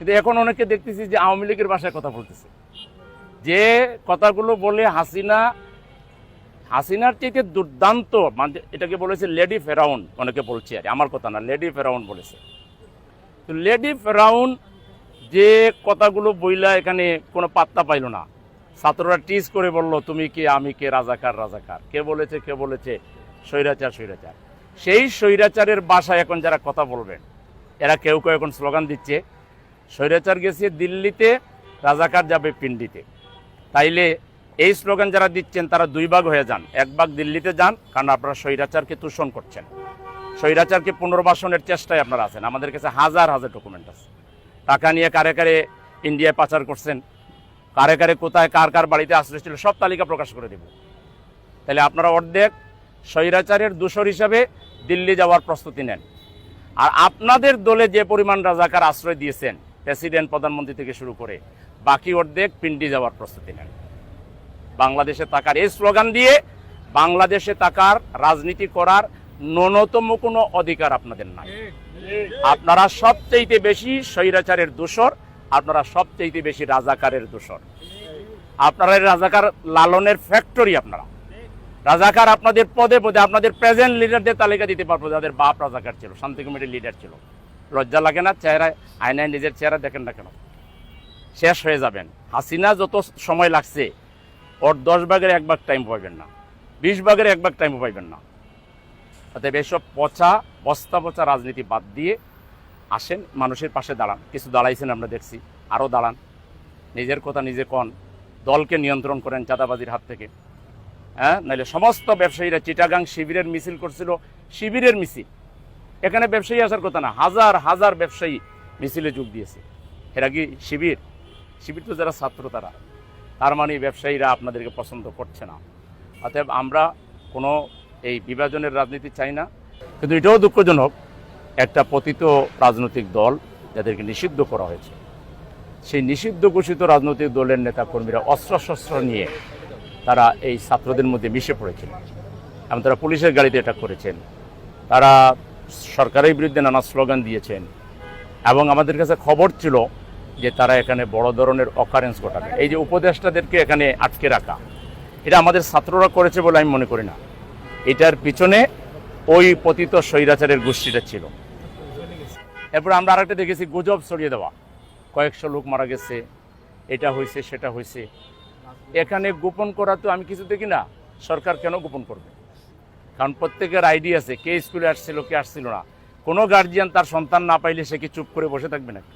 কিন্তু এখন অনেকে দেখতেছি যে আওয়ামী লীগের ভাষায় কথা বলতেছে। যে কথাগুলো বলে হাসিনা, হাসিনার চাইতে দুর্দান্ত মানে এটাকে বলেছে লেডি ফেরাউন, অনেকে বলছে আর আমার কথা না, লেডি ফেরাউন বলেছে। তো লেডি ফেরাউন যে কথাগুলো বইলা এখানে কোনো পাত্তা পাইল না। ছাত্ররা টিজ করে বলল, তুমি কে, আমি কে, রাজাকার রাজাকার। কে বলেছে কে বলেছে? স্বৈরাচার স্বৈরাচার। সেই স্বৈরাচারের বাসায় এখন যারা কথা বলবেন, এরা কেউ কেউ এখন স্লোগান দিচ্ছে স্বৈরাচার গেছে দিল্লিতে, রাজাকার যাবে পিন্ডিতে তাইলে এই স্লোগান যারা দিচ্ছেন, তারা দুই ভাগ হয়ে যান। এক ভাগ দিল্লিতে যান, কারণ আপনারা স্বৈরাচারকে তুষণ করছেন। স্বৈরাচারকে পুনর্বাসনের চেষ্টায় আপনারা আছেন। আমাদের কাছে হাজার হাজার ডকুমেন্ট আছে। টাকা নিয়ে কারে কারে ইন্ডিয়ায় পাচার করছেন। কারে কারে কোথায়, কার কার বাড়িতে আশ্রয় ছিল, সব তালিকা প্রকাশ করে দেব। তাহলে আপনারা অর্ধেক স্বৈরাচারের দূষর হিসাবে দিল্লি যাওয়ার প্রস্তুতি নেন। আর আপনাদের দলে যে পরিমাণ রাজাকার আশ্রয় দিয়েছেন প্রেসিডেন্ট, প্রধানমন্ত্রী থেকে শুরু করে বাকি অর্ধেক পিন্ডি যাওয়ার প্রস্তুতি নেন। বাংলাদেশে থাকার এই স্লোগান দিয়ে বাংলাদেশে থাকার, রাজনীতি করার ন্যূনতম কোনো অধিকার আপনাদের নাই। আপনারা সবচেয়ে বেশি স্বৈরাচারের দোষর, আপনারা সবচেয়ে বেশি রাজাকারের দোষর। আপনারা রাজাকার লালনের ফ্যাক্টরি আপনারা। রাজাকার আপনাদের পদে পদে, আপনাদের প্রেজেন্ট লিডারদের তালিকা দিতে পারব, যাদের বাপ রাজাকার ছিল, শান্তি কমিটির লিডার ছিল। লজ্জা লাগে না চেহারায় আয়নায় নিজের চেহারা দেখেন না কেন? শেষ হয়ে যাবেন। হাসিনা যত সময় লাগছে, ওর দশ ভাগের এক ভাগ টাইম পাইবেন না। বিশ ভাগের এক ভাগ টাইম পাইবেন না। অতএব এসব পচা, বস্তা পচা রাজনীতি বাদ দিয়ে আসেন, মানুষের পাশে দাঁড়ান। কিছু দাঁড়াইছেন, আমরা দেখছি। আরও দাঁড়ান। নিজের কথা নিজে কন। দলকে নিয়ন্ত্রণ করেন চাঁদাবাজির হাত থেকে। হ্যাঁ? নাহলে সমস্ত ব্যবসায়ীরা চিটাগাং শিবিরের মিছিল করছিল। শিবিরের মিছিল। এখানে ব্যবসায়ী আসার কথা না, হাজার হাজার ব্যবসায়ী মিছিলে যোগ দিয়েছে। এরা কি শিবির? শিবির তো যারা ছাত্র তারা। তার মানে ব্যবসায়ীরা আপনাদেরকে পছন্দ করছে না। অতএব আমরা কোনো এই বিভাজনের রাজনীতি চাই না। কিন্তু এটাও দুঃখজনক, একটা পতিত রাজনৈতিক দল যাদেরকে নিষিদ্ধ করা হয়েছে, সেই নিষিদ্ধ ঘোষিত রাজনৈতিক দলের নেতাকর্মীরা অস্ত্রশস্ত্র নিয়ে তারা এই ছাত্রদের মধ্যে মিশে পড়েছিল। এবং তারা পুলিশের গাড়িতে এটা করেছেন। তারা সরকারের বিরুদ্ধে নানা স্লোগান দিয়েছেন। এবং আমাদের কাছে খবর ছিল যে তারা এখানে বড় ধরনের অকারেন্স ঘটাবে। এই যে উপদেষ্টাদেরকে এখানে আটকে রাখা, এটা আমাদের ছাত্ররা করেছে বলে আমি মনে করি না। এটার পিছনে ওই পতিত স্বৈরাচারের গোষ্ঠীটা ছিল। এরপর আমরা আরেকটা দেখেছি, গুজব ছড়িয়ে দেওয়া। কয়েকশো লোক মারা গেছে, এটা হয়েছে, সেটা হয়েছে। এখানে গোপন করা তো আমি কিছু দেখি না। সরকার কেন গোপন করবে? কারণ প্রত্যেকের আইডি আছে, কে স্কুলে আসছিল, কে আসছিল না। কোনো গার্জিয়ান তার সন্তান না পাইলে সে কি চুপ করে বসে থাকবে নাকি?